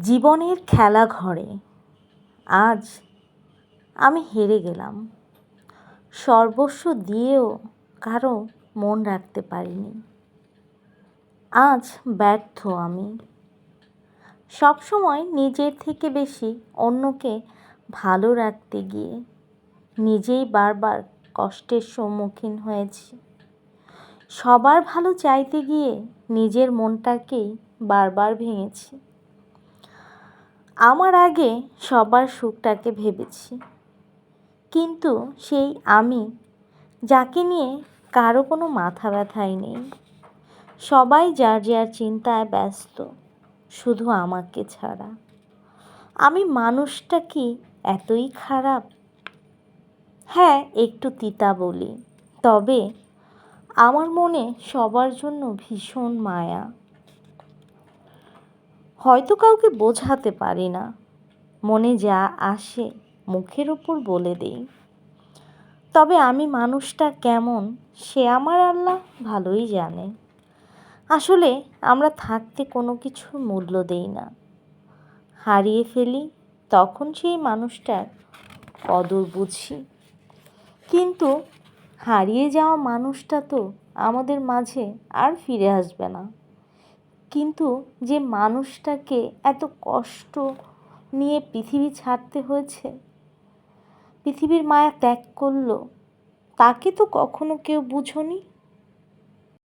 জীবনের খেলা ঘরে। আজ আমি হেরে গেলাম। সর্বস্ব দিয়েও কারও মন রাখতে পারিনি। আজ ব্যর্থ আমি। সবসময় নিজের থেকে বেশি অন্যকে ভালো রাখতে গিয়ে নিজেই বারবার কষ্টের সম্মুখীন হয়েছি। সবার ভালো চাইতে গিয়ে নিজের মনটাকেই বারবার ভেঙেছি। আমার আগে সবার সুখটাকে ভেবেছি। কিন্তু সেই আমি, যাকে নিয়ে কারও কোনো মাথা ব্যথাই নেই, সবাই যার যার চিন্তায় ব্যস্ত, শুধু আমাকে ছাড়া। আমি মানুষটা কি এতই খারাপ? হ্যাঁ একটু তিতা বলি, তবে আমার মনে সবার জন্য ভীষণ মায়া। হয়তো কাউকে বোঝাতে পারি না। মনে যা আসে মুখের ওপর বলে দেই। তবে আমি মানুষটা কেমন সে আমার আল্লাহ ভালোই জানে। আসলে আমরা থাকতে কোনো কিছুর মূল্য দেই না। হারিয়ে ফেলি তখন সেই মানুষটার কদর বুঝি। কিন্তু হারিয়ে যাওয়া মানুষটা তো আমাদের মাঝে আর ফিরে আসবে না। কিন্তু যে মানুষটাকে এত কষ্ট নিয়ে পৃথিবী ছাড়তে হয়েছে, পৃথিবীর মায়া ত্যাগ করল, তাকে তো কখনো কেউ বুঝোনি?